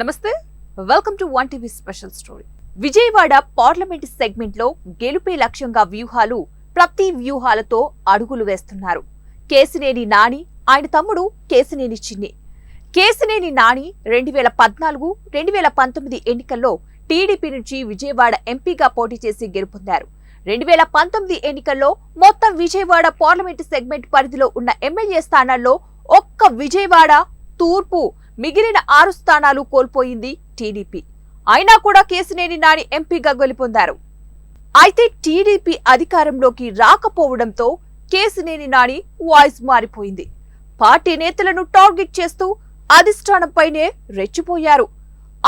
నమస్తే. Welcome to one TV special story Vijayawada parliament సెగ్మెంట్లో గెలుపే లక్ష్యంగా వ్యూహాలు ప్రతి వ్యూహాలతో అడుగులు వేస్తున్నారు. కేసినేని నాని ఆయన తమ్ముడు కేసినేని చిన్ని. కేసినేని నాని రెండు వేల పద్నాలుగు రెండు వేల పంతొమ్మిది ఎన్నికల్లో టీడీపీ నుంచి విజయవాడ ఎంపీగా పోటీ చేసి గెలుపొందారు. రెండు వేల పంతొమ్మిది ఎన్నికల్లో మొత్తం విజయవాడ పార్లమెంటు సెగ్మెంట్ పరిధిలో ఉన్న ఎమ్మెల్యే స్థానాల్లో ఒక్క విజయవాడ తూర్పు మిగిలిన ఆరు స్థానాలు కోల్పోయింది టీడీపీ. అయినా కూడా కేసినేని నాని ఎంపీగా గెలుపొందారు. అయితే టీడీపీ అధికారంలోకి రాకపోవడంతో కేసినేని నాని వాయిస్ మారిపోయింది. పార్టీ నేతలను టార్గెట్ చేస్తూ అధిష్టానంపైనే రెచ్చిపోయారు.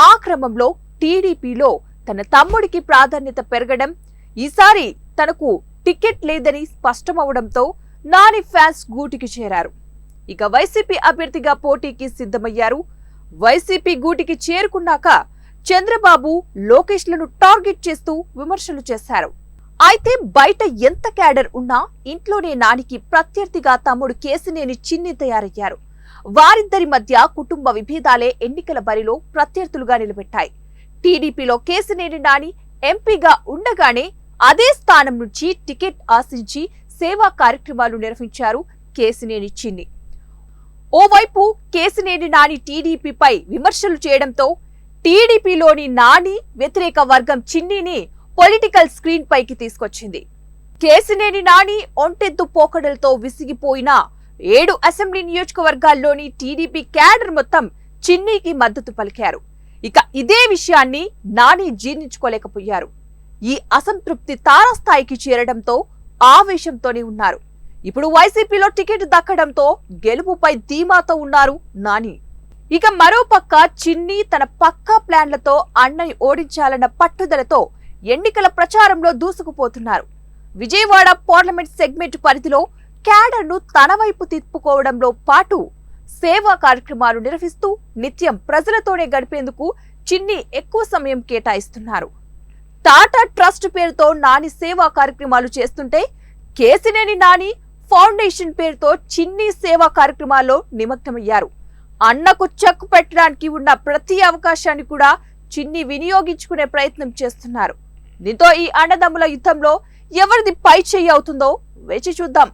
ఆ క్రమంలో టీడీపీలో తన తమ్ముడికి ప్రాధాన్యత పెరగడం ఈసారి తనకు టికెట్ లేదని స్పష్టమవడంతో నాని ఫ్యాన్స్ గూటికి చేరారు. ఇక వైసీపీ అభ్యర్థిగా పోటీకి సిద్ధమయ్యారు వైసీపీ గూటికి చేరుకున్నాక చంద్రబాబు లోకేష్లను టార్గెట్ చేస్తూ విమర్శలు చేశారు. అయితే బయట ఎంత క్యాడర్ ఉన్నా ఇంట్లోనే నానికి ప్రత్యర్థిగా తమ్ముడు కేసినేని చిన్ని తయారయ్యారు. వారిద్దరి మధ్య కుటుంబ విభేదాలే ఎన్నికల బరిలో ప్రత్యర్థులుగా నిలబెట్టాయి. టీడీపీలో కేసినేని నాని ఎంపీగా ఉండగానే అదే స్థానం నుంచి టికెట్ ఆశించి సేవా కార్యక్రమాలు నిర్వహించారు కేసినేని చిన్ని. ఓవైపు కేసినేని నాని టీడీపీపై విమర్శలు చేయడంతో టీడీపీలోని నాని వ్యతిరేక వర్గం చిన్నిని పొలిటికల్ స్క్రీన్ పైకి తీసుకొచ్చింది. కేసినేని నాని ఒంటెద్దు పోకడలతో విసిగిపోయిన ఏడు అసెంబ్లీ నియోజకవర్గాల్లోని టీడీపీ క్యాడర్ మొత్తం చిన్నీకి మద్దతు పలికారు. ఇక ఇదే విషయాన్ని నాని జీర్ణించుకోలేకపోయారు. ఈ అసంతృప్తి తారస్థాయికి చేరడంతో ఆవేశంతోనే ఉన్నారు. ఇప్పుడు వైసీపీలో టికెట్ దక్కడంతో గెలుపుపై ధీమాతో ఉన్నారు నాని. ఇక మరోపక్క చిన్ని తన పక్కా ప్లాన్లతో అన్నని ఓడించాలన్న పట్టుదలతో ఎన్నికల ప్రచారంలో దూసుకుపోతున్నారు. విజయవాడ పార్లమెంట్ సెగ్మెంట్ పరిధిలో క్యాడర్ను తన వైపు తిప్పుకోవడంలో పాటు సేవా కార్యక్రమాలు నిర్వహిస్తూ నిత్యం ప్రజలతోనే గడిపేందుకు చిన్ని ఎక్కువ సమయం కేటాయిస్తున్నారు. టాటా ట్రస్ట్ పేరుతో నాని సేవా కార్యక్రమాలు చేస్తుంటే కేసినేని నాని ఫౌండేషన్ పేరుతో చిన్ని సేవా కార్యక్రమాల్లో నిమగ్నమయ్యారు. అన్నకు చెక్కు పెట్టడానికి ఉన్న ప్రతి అవకాశాన్ని కూడా చిన్ని వినియోగించుకునే ప్రయత్నం చేస్తున్నారు. దీంతో ఈ అన్నదమ్ముల యుద్ధంలో ఎవరిది పై చెయ్యి అవుతుందో వేచి చూద్దాం.